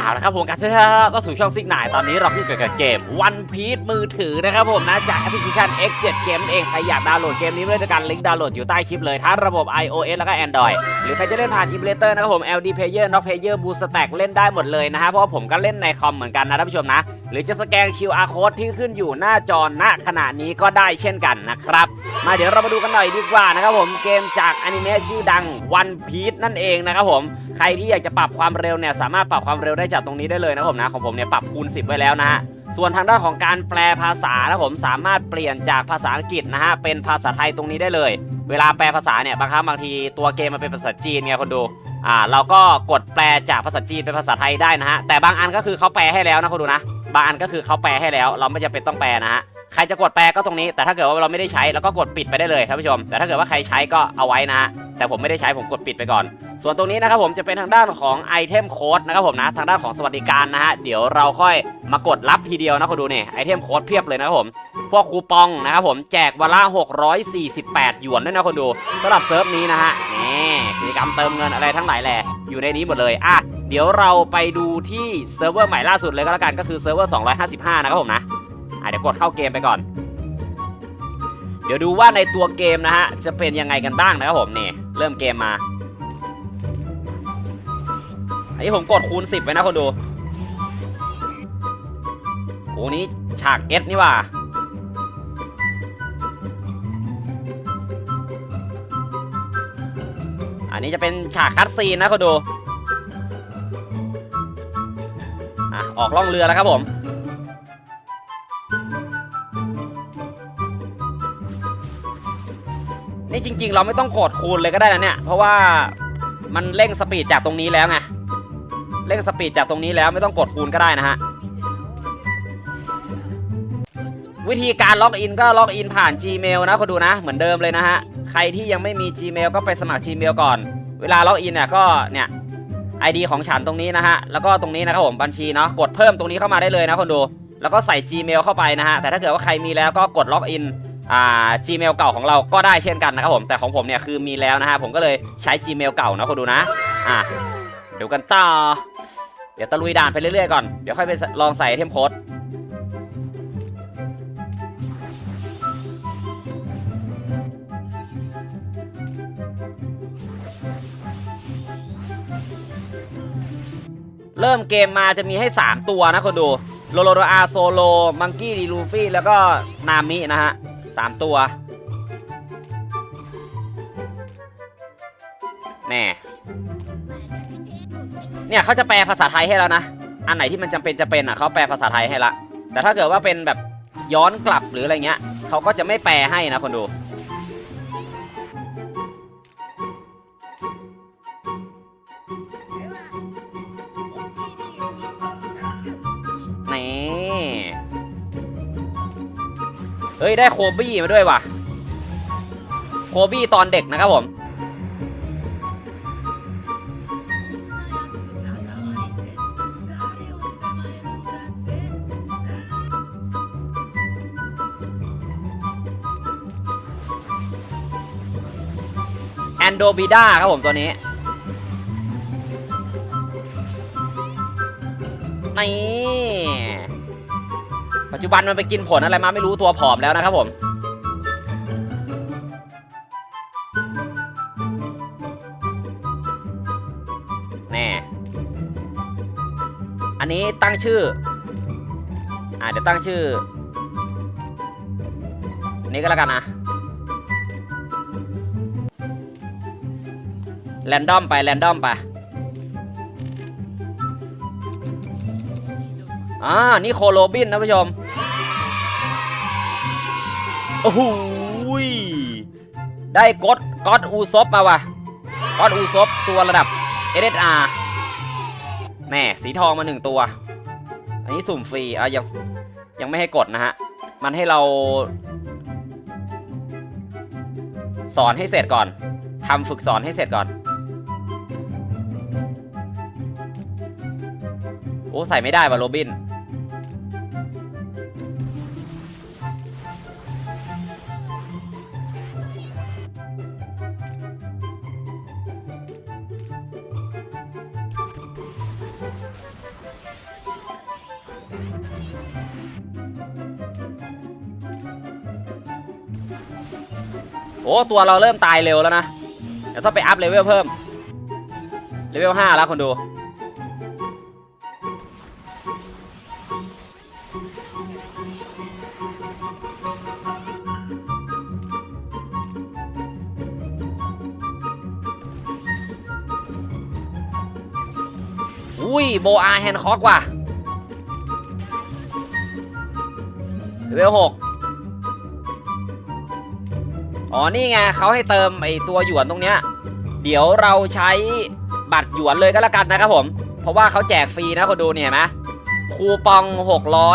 เอาละครับผมการเชิญครับก็สู่ช่องซิกนายตอนนี้เราพูดเกี่ยวกับเกม One Piece มือถือนะครับผมนะจากแอปพลิเคชัน X7 เกมเองใครอยากดาวน์โหลดเกมนี้ด้วยการลิงก์ดาวน์โหลดอยู่ใต้คลิปเลยทั้งระบบ iOS แล้วก็ Android หรือใครจะเล่นผ่าน Emulator นะครับผม LD Player Knock Player Boost Stack เล่นได้หมดเลยนะฮะเพราะผมก็เล่นในคอมเหมือนกันนะท่านผู้ชมนะ หรือจะสแกน QR code ที่ขึ้นอยู่หน้าจอณขณะนี้ก็ได้เช่นกันนะครับมาเดี๋ยวเรามาดูกันหน่อยดีกว่านะครับผมเกมจากอนิเมะชื่อดัง One Piece นั่นเองนะครับผมใครที่อยากจะปรับความเร็วเนี่ยสามารถปรับความเร็วได้จากตรงนี้ได้เลยนะผมนะของผมเนี่ยปรับคูณ 10 ไว้แล้วนะฮะส่วนทางด้านของการแปลภาษานะผมสามารถเปลี่ยนจากภาษาอังกฤษนะฮะเป็นภาษาไทยตรงนี้ได้เลย เวลาแปลภาษาเนี่ยบางครั้งบางทีตัวเกมมันเป็นภาษาจีนไงคนดูอ่าเราก็กดแปลจากภาษาจีนเป็นภาษาไทยได้นะฮะแต่บางอันก็คือเขาแปลให้แล้วนะคนดูนะ บางอันก็คือเขาแปลให้แล้ว เราไม่จำเป็นต้องแปลนะฮะ ใครจะกดแปลก็ตรงนี้ แต่ถ้าเกิดว่าเราไม่ได้ใช้เราก็กดปิดไปได้เลยท่านผู้ชม แต่ถ้าเกิดว่าใครใช้ก็เอาไว้นะแต่ผมไม่ได้ใช้ผมกดปิดไปก่อน ส่วนตรงนี้นะครับผมจะเป็นทางด้านของไอเทมโค้ดนะครับผมนะ ทางด้านของสวัสดิการนะฮะเดี๋ยวเราค่อยมากดรับทีเดียวนะคนดูเนี่ยไอเทมโค้ดเพียบเลยนะครับผมพวกคูปองนะครับผมแจกวันละ648 หยวนด้วยนะคนดูสำหรับเซิร์ฟนี้นะฮะนี่กิจกรรมเติมเงินอะไรทั้งหลายแหละอยู่ในนี้หมดเลยอะเดี๋ยวเราไปดูที่เซิร์ฟเวอร์ใหม่ล่าสุดเลยก็แล้วกันก็คือเซิร์ฟเวอร์255 นะครับผมนะ อะเดี๋ยวกดเข้าเกมไปก่อน เดี๋ยวดูว่าในตัวเกมนะฮะจะเป็นยังไงกันบ้างนะครับผมนี่เริ่มเกมมาอันนี้ผมกดคูณ 10ไปนะคนดูโอ้นี้ฉากเอสนี่ว่าอันนี้จะเป็นฉากคัดซีนนะคนดูอะออกล่องเรือแล้วครับผม นี่จริง ๆ เราไม่ต้องกดคูณเลยก็ได้นะเนี่ย เพราะว่ามันเร่งสปีดจากตรงนี้แล้วไง เร่งสปีดจากตรงนี้แล้วไม่ต้องกดคูณก็ได้นะฮะ วิธีการล็อกอินก็ล็อกอินผ่าน Gmail นะคนดูนะ เหมือนเดิมเลยนะฮะ ใครที่ยังไม่มี Gmail ก็ไปสมัคร Gmail ก่อน เวลาล็อกอินเนี่ยก็เนี่ย ID ของฉันตรงนี้นะฮะ แล้วก็ตรงนี้นะครับผมบัญชีเนาะ กดเพิ่มตรงนี้เข้ามาได้เลยนะคนดู แล้วก็ใส่ Gmail เข้าไปนะฮะ แต่ถ้าเกิดว่าใครมีแล้วก็กดล็อกอิน อ่า Gmail เก่าของเราก็ได้เช่นกันนะครับผมแต่ของผมเนี่ยคือมีแล้วนะฮะผมก็เลยใช้ Gmail เก่านะคนดูนะอะเดี๋ยวกันต่อเดี๋ยวตะลุยด่านไปเรื่อยๆก่อนเดี๋ยวค่อยไปลองใส่ไอเทมโค้ดเริ่มเกมมาจะมีให้ 3 ตัวนะคนดู โลโลโดอาโซโล มังกี้ดีลูฟี่ แล้วก็นามินะฮะ สามตัวแน่เนี่ยเขาจะแปลภาษาไทยให้แล้วนะ อันไหนที่มันจำเป็นจะเป็นอะเขาแปลภาษาไทยให้ละ แต่ถ้าเกิดว่าเป็นแบบย้อนกลับหรืออะไรเงี้ยเขาก็จะไม่แปลให้นะคนดู เฮ้ยได้โคบี้มาด้วยว่ะ โคบี้ตอนเด็กนะครับผม แอนโดบิด้าครับผมตัวนี้ นี่ จจุบันมันไปกินผลอะไรมาไม่รู้ตัวผอมแล้วนะครับผมแน่อันนี้ตั้งชื่อ อ่าเดี๋ยวตั้งชื่อนนี้ก็แล้วกันนะแรนดอมไปแรนดอมไปอ่านี่โคโรบินนะผู้ชม โอ้โหยได้กดกอดอูซบมาว่ะกอดอูซบตัวระดับ SSR แน่สีทองมาหนึ่งตัว อันนี้สุ่มฟรีอะยังยังไม่ให้กดนะฮะ มันให้เรา สอนให้เสร็จก่อนทำฝึกสอนให้เสร็จก่อน โอ้ ใส่ไม่ได้ว่ะโรบิน โอ้ตัวเราเริ่มตายเร็วแล้วนะ เดี๋ยวต้องไปอัพเลเวลเพิ่ม เลเวล5แล้วคนดู อุ้ย โบอาแฮนคอกว่ะเลเวลหก อ๋อนี่ไงเขาให้เติมไอตัวหยวนตรงเนี้ยเดี๋ยวเราใช้บัตรหยวนเลยก็แล้วกันนะครับผม เพราะว่าเขาแจกฟรีนะคนดูเนี่ยเห็นไหมคูปอง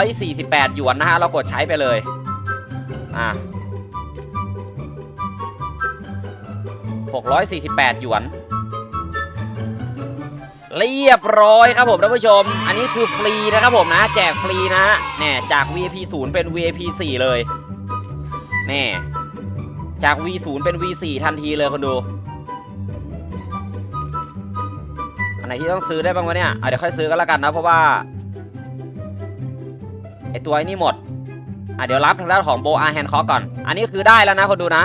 648 หยวนนะฮะเรากดใช้ไปเลยอะ648 หยวน เรียบร้อยครับผมท่านผู้ชม อันนี้คือฟรีนะครับผมนะ แจกฟรีนะเนี่ยจาก VIP 0 เป็น VIP 4 เลยแน่ จาก V 0 เป็น V 4 ทันทีเลยคนดู อันไหนที่ต้องซื้อได้บ้างวะเนี่ยอะเดี๋ยวค่อยซื้อกันแล้วกันนะ เพราะว่าไอตัวไอ้นี่หมดอะเดี๋ยวรับทางด้านของโบอาแฮนคอกก่อน อันนี้คือได้แล้วนะคนดูนะ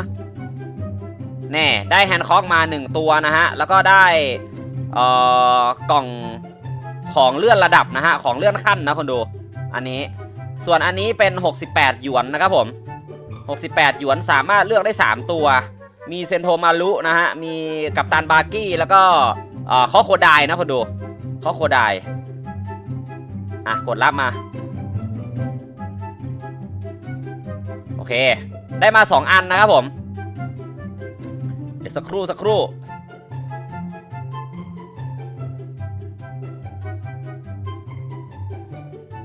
แน่ได้แฮนคอกมา 1 ตัวนะฮะ แล้วก็ได้เอ่อกล่องของเลื่อนระดับนะฮะ ของเลื่อนขั้นนะคนดู อันนี้ ส่วนอันนี้เป็น 68 หยวนนะครับผม 68 หยวนสามารถเลือกได้ 3 ตัว มีเซนโทมารุนะฮะ มีกัปตันบาร์กี้แล้วก็เอ่อข้อโคไดนะคนดูข้อโคไดอะ กดรับมา โอเค ได้มา 2 อันนะครับผม เดี๋ยวสักครู่สักครู่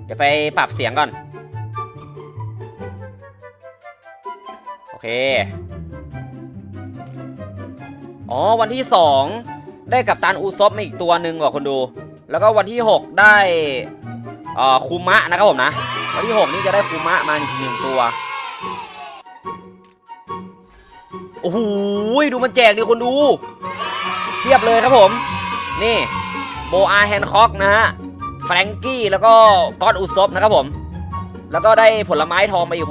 เดี๋ยวไปปรับเสียงก่อน เคอ๋อวันที่ 2 ได้กับตันอูซบมาอีกตัวหนึ่งว่ะคนดู แล้วก็วันที่ 6 ได้อ่อคูมะนะครับผมนะ วันที่ 6 นี่จะได้คูมะมาอีกหนึ่งตัวโอ้โหดูมันแจกดิคนดูเทียบเลยครับผม นี่โบอาแฮนคอกนะฮะแฟรงกี้แล้วก็ก้อนอุซบนะครับผม แล้วก็ได้ผลไม้ทองมาอีก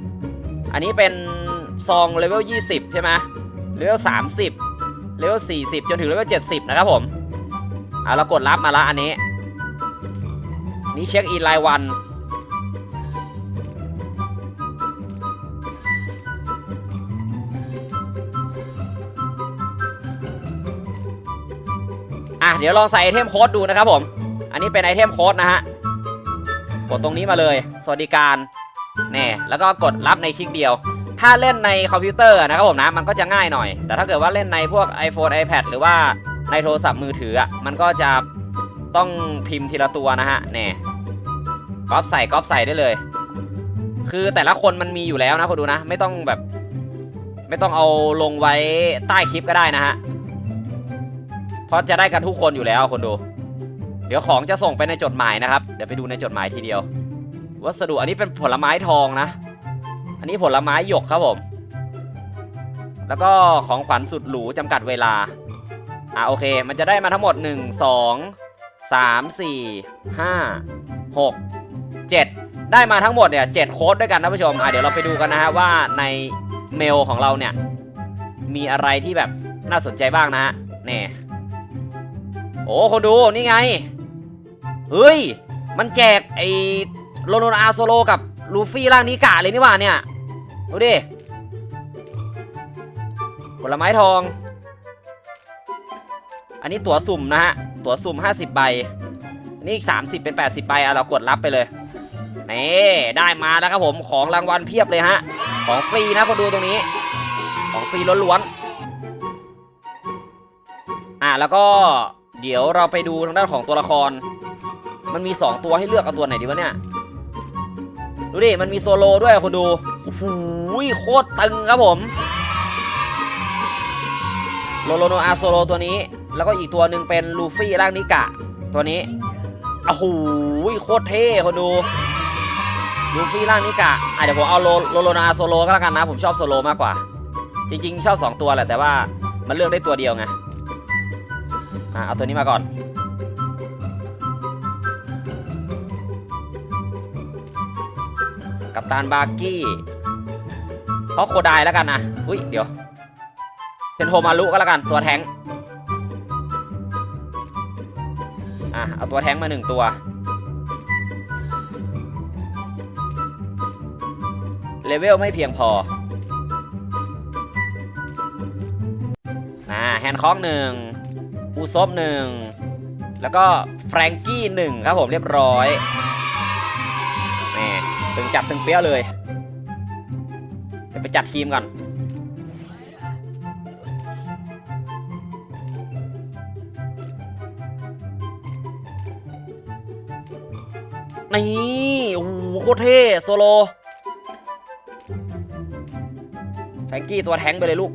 6,400อันนี้เป็น ซองเลเวล20 ใช่ไหมเลเวล30 เลเวล40 จนถึงเลเวล70 นะครับผมอะเรากดรับมาละอันนี้ นี่เช็คอินรายวัน อะ เดี๋ยวลองใส่ไอเทมโค้ดดูนะครับผม อันนี้เป็นไอเทมโค้ดนะฮะ กดตรงนี้มาเลย สวัสดิการแน่แล้วก็กดรับในคลิกเดียว ถ้าเล่นในคอมพิวเตอร์นะครับผมนะ มันก็จะง่ายหน่อย แต่ถ้าเกิดว่าเล่นในพวก iPhone iPad หรือว่าในโทรศัพท์มือถืออะ มันก็จะต้องพิมพ์ทีละตัวนะฮะแน่ก๊อปใส่ก๊อปใส่ได้เลย คือแต่ละคนมันมีอยู่แล้วนะคุณดูนะ ไม่ต้องแบบ ไม่ต้องเอาลงไว้ใต้คลิปก็ได้นะฮะ เพราะจะได้กันทุกคนอยู่แล้วคนดู เดี๋ยวของจะส่งไปในจดหมายนะครับ เดี๋ยวไปดูในจดหมายทีเดียว วัสดุอันนี้เป็นผลไม้ทองนะ อันนี้ผลไม้หยกครับผม แล้วก็ของขวัญสุดหรูจำกัดเวลา อะโอเค มันจะได้มาทั้งหมด 1 2 3 4 5 6 7 ได้มาทั้งหมดเนี่ย7โค้ดด้วยกันนะผู้ชม อะเดี๋ยวเราไปดูกันนะฮะว่าในเมลของเราเนี่ย มีอะไรที่แบบน่าสนใจบ้างนะฮะนี่โอ้คนดูนี่ไง เฮ้ย มันแจกไอ้โลโนอาโซโลกับลูฟี่ร่างนิกะเลยนี่ว่าเนี่ย ดูดิ ผลไม้ทอง อันนี้ตั๋วสุ่มนะฮะ ตั๋วสุ่ม 50 ใบอันนี้อีก 30 เป็น 80 ใบอะเรากดรับไปเลย นี่ ได้มาแล้วครับผม ของรางวัลเพียบเลยฮะ ของฟรีนะคนดูตรงนี้ ของฟรีล้วนๆ อะแล้วก็เดี๋ยวเราไปดูทางด้านของตัวละคร มันมี 2 ตัวให้เลือกเอาตัวไหนดีวะเนี่ย ดูดิ มันมีโซโลด้วยคุณดูโอ้โหโคตรตึงครับผมโลโลโนอาโซโลตัวนี้ แล้วก็อีกตัวหนึ่งเป็นลูฟี่ร่างนิกะ ตัวนี้โอ้โหโคตรเท่คนดูลูฟี่ร่างนิกะอะเดี๋ยวผมเอาโลโลโลนาโซโลก็แล้วกันนะ ผมชอบโซโลมากกว่า จริง ๆ ชอบ 2 ตัวแหละแต่ว่ามันเลือกได้ตัวเดียวไงอะเอาตัวนี้มาก่อน กับตานบาร์กี้เพราะโคไดแล้วกันนะอุ้ยเดี๋ยวเซนโทมารุก็แล้วกันตัวแทงอะเอาตัวแทงมาหนึ่งตัว เลเวลไม่เพียงพออ่าแฮนคอกหนึ่งอูซบหนึ่งแล้วก็แฟรงกี้หนึ่งครับผมเรียบร้อย ตึงจัดตึงเปี้ยเลยเดี๋ยวไปจัดทีมก่อนนี่โอ้โหโคตรเท่โซโลแฟงกี้ตัวแทงไปเลยลูก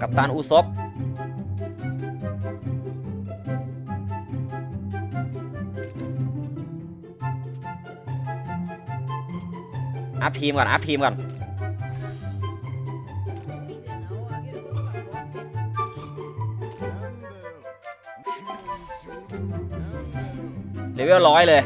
กับตานอูซบ อัพทีมก่อน อัพทีมก่อน เลเวลร้อยเลย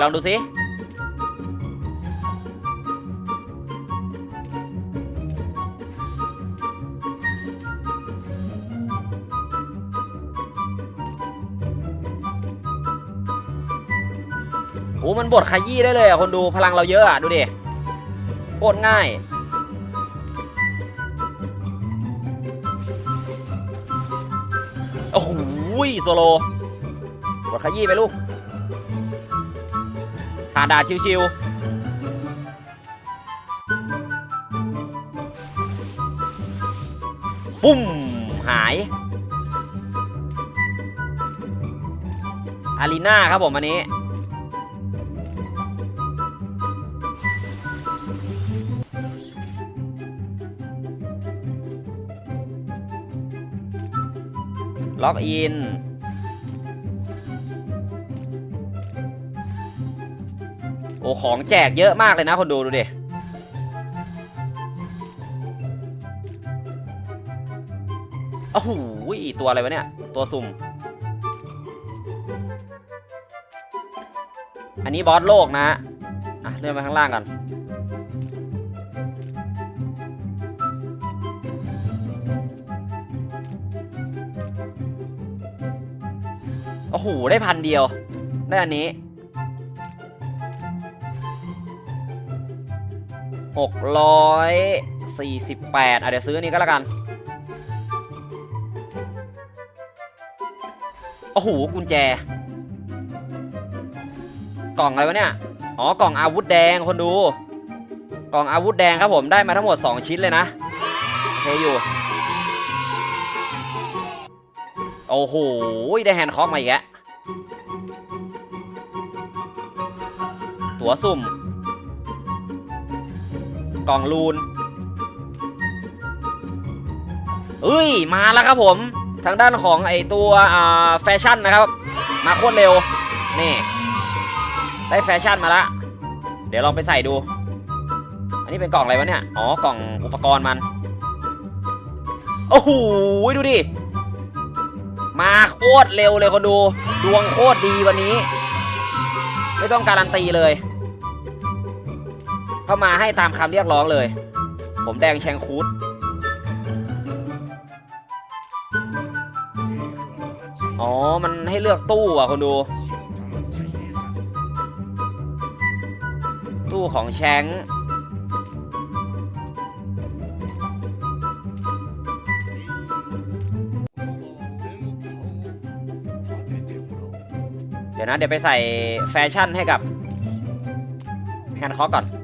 ลองดูสิโอ้มันบดขยี้ได้เลยอะคนดูพลังเราเยอะอะ ดูดิโคตรง่าย โอ้โหโซโลบดขยี้ไปลูก ผ่านด่านชิวๆ ปุ้ม หาย อารีนาครับผมอันนี้ ล็อกอิน อ้ของแจกเยอะมากเลยนะคนดูดูดิโอ้โหตัวอะไรวะเนี่ย ตัวสุ่ม อันนี้บอสโลกนะอะเลื่อนไปข้างล่างกันโอ้โหได้พันเดียว ได้อันนี้ หกร้อยสี่สิบแปดอะเดี๋ยวซื้อนนี้ก็แล้วกัน โอ้โห กุญแจ กล่องอะไรวะเนี่ย อ๋อ กล่องอาวุธแดงคนดู กล่องอาวุธแดงครับผมได้มาทั้งหมด 2 ชิ้นเลยนะโอเคอยู่ โอ้โห ได้แฮนด์คอกมาอีกแล้ว ตั๋วสุ่ม กล่องลูนเอ้ยมาแล้วครับผมทางด้านของไอตัวแฟชั่นนะครับ มาโคตรเร็วนี่ได้แฟชั่นมาละเดี๋ยวลองไปใส่ดู อันนี้เป็นกล่องอะไรวะเนี่ยอ๋อกล่องอุปกรณ์มันโอ้โหดูดิมาโคตรเร็วเลยคนดู ดวงโคตรดีวันนี้ ไม่ต้องการันตีเลย เข้ามาให้ตามคำเรียกร้องเลย ผมแดงแชงคูดอ๋อ มันให้เลือกตู้อะคนดู ตู้ของแชงเดี๋ยวนะ เดี๋ยวไปใส่แฟชั่นให้กับแฮนด์คอก่อน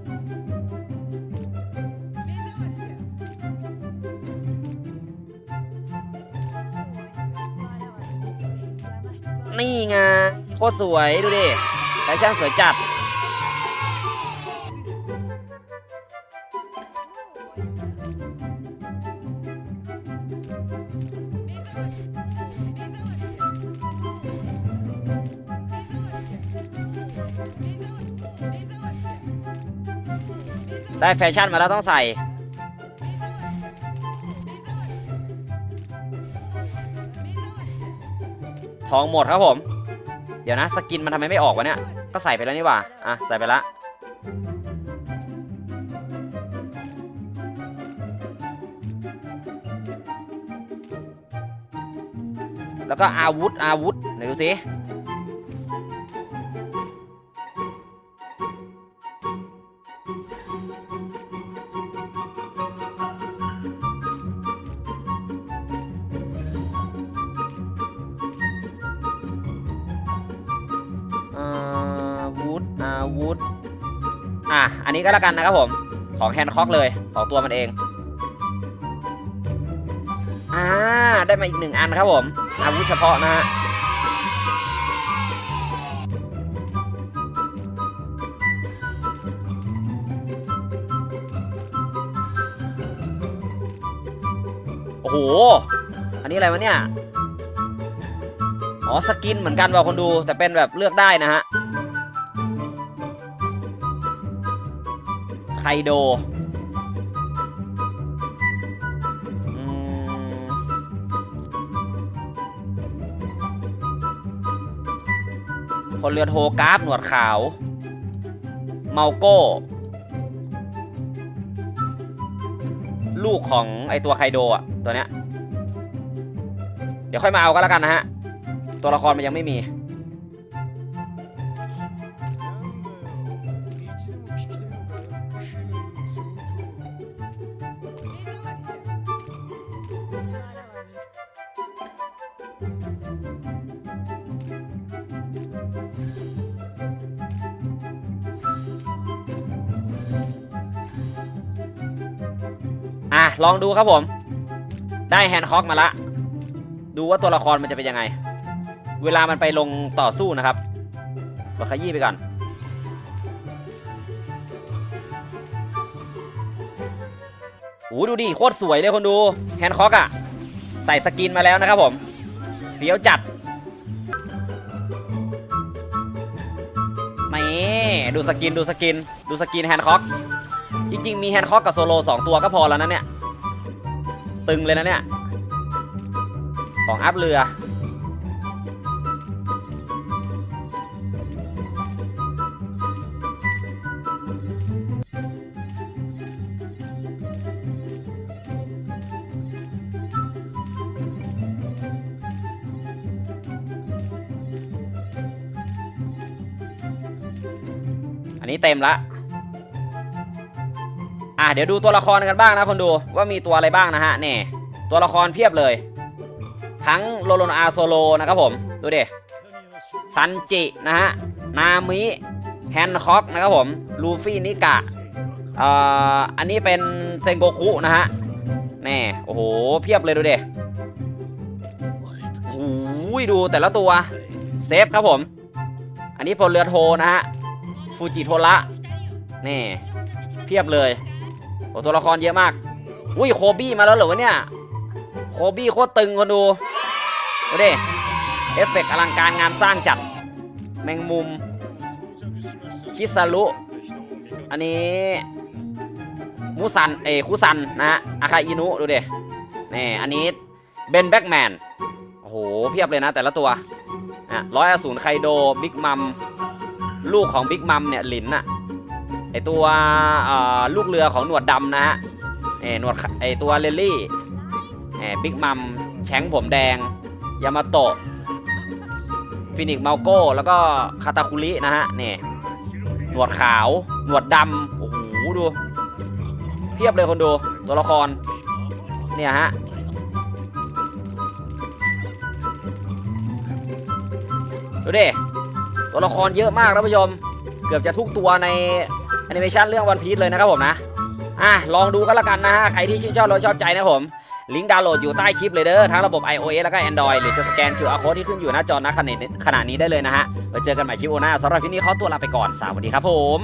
ตรสวยดูดิแฟช่างสวยจัด ได้แฟชั่นมาแล้วต้องใส่ทองหมดครับผม เดี๋ยวนะสกินมันทำไมไม่ออกวะเนี่ย ก็ใส่ไปแล้วนี่หว่า อะ ใส่ไปละ แล้วก็อาวุธอาวุธไหนดูสิ อันนี้ก็แล้วกันนะครับผม ของแฮนด์คอกเลย ของตัวมันเอง อ่า ได้มาอีกหนึ่งอันครับผม อาวุธเฉพาะนะฮะโอ้โห อันนี้อะไรวะเนี่ย อ๋อ สกินเหมือนกันว่ะคนดู แต่เป็นแบบเลือกได้นะฮะ คโดอืมพลเรือโทกราฟหนวดขาว เมาโก้ ลูกของไอตัวไคโดอะ ตัวเนี้ย เดี๋ยวค่อยมาเอาก็แล้วกันนะฮะ ตัวละครมันยังไม่มี ลองดูครับผม ได้แฮนด์คอกมาละ ดูว่าตัวละครมันจะเป็นยังไง เวลามันไปลงต่อสู้นะครับเราขยี้ไปก่อนโอ้ดูดิโคตรสวยเลยคนดูแฮนด์คอกอะใส่สกินมาแล้วนะครับผมเฟี้ยวจัดนี่ดูสกินดูสกิน ดูสกินแฮนด์คอกจริง ๆ มีแฮนด์คอกกับโซโลสองตัวก็พอแล้วนะเนี่ย ตึงเลยนะเนี่ย ของอัพเรือ อันนี้เต็มละ อะเดี๋ยวดูตัวละครกันบ้างนะคนดูว่ามีตัวอะไรบ้างนะฮะเนี่ยตัวละครเพียบเลย ทั้งโลโลนาโซโลนะครับผมดูดิซันจินะฮะนามิแฮนคอกนะครับผมลูฟี่นิกะเอ่ออันนี้เป็นเซนโกคุนะฮะแน่โอ้โหเพียบเลยดูดิโอ้ยดูแต่ละตัวเซฟครับผม อันนี้พลเรือโทนะฮะฟูจิโทระนี่เพียบเลย โอ้ตัวละครเยอะมาก อุ้ยโคบี้มาแล้วเหรอวะเนี่ย โคบี้โคตรตึงคนดูดูดิเอฟเฟกต์อลังการงานสร้างจัด แมงมุม คิซารุ อันนี้มูซัน เอคุซันนะฮะอาคาอินุ ดูดินี่อันนี้เบนแบ็กแมน โอ้โห เพียบเลยนะแต่ละตัวอะร้อยอสูรไคโด บิ๊กมัม ลูกของบิ๊กมัมเนี่ย หลินอะ ไอตัวลูกเรือของหนวดดำนะฮะเอหนวดไอตัวเลลลี่เอบิ๊กมัมแชงผมแดง ยามาโตะฟินิกเมาโก้ แล้วก็คาตาคุรินะฮะเนี่ยหนวดขาว หนวดดำโอ้โหดู เพียบเลยคนดู ตัวละคร เนี่ยฮะดูดิตัวละครเยอะมากท่านผู้ชม เกือบจะทุกตัวใน นิเมชันเรื่องวันพีซเลยนะครับผมนะอะลองดูกันละกันนะฮะใครที่ชื่นชอบราชอบใจนะผมลิงก์ดาวน์โหลดอยู่ใต้คลิปเลยเด้อทั้งระบบ iOS แล้วก็ Android หรือจะสแกน QR code ที่ขึ้นอยู่หน้าจอณขณะนี้ขณะนี้ได้เลยนะฮะไว้เจอกันใหม่คลิปโอหน้าสำหรับคลิปนี้ขอตัวลาไปก่อนสวัสดีครับผม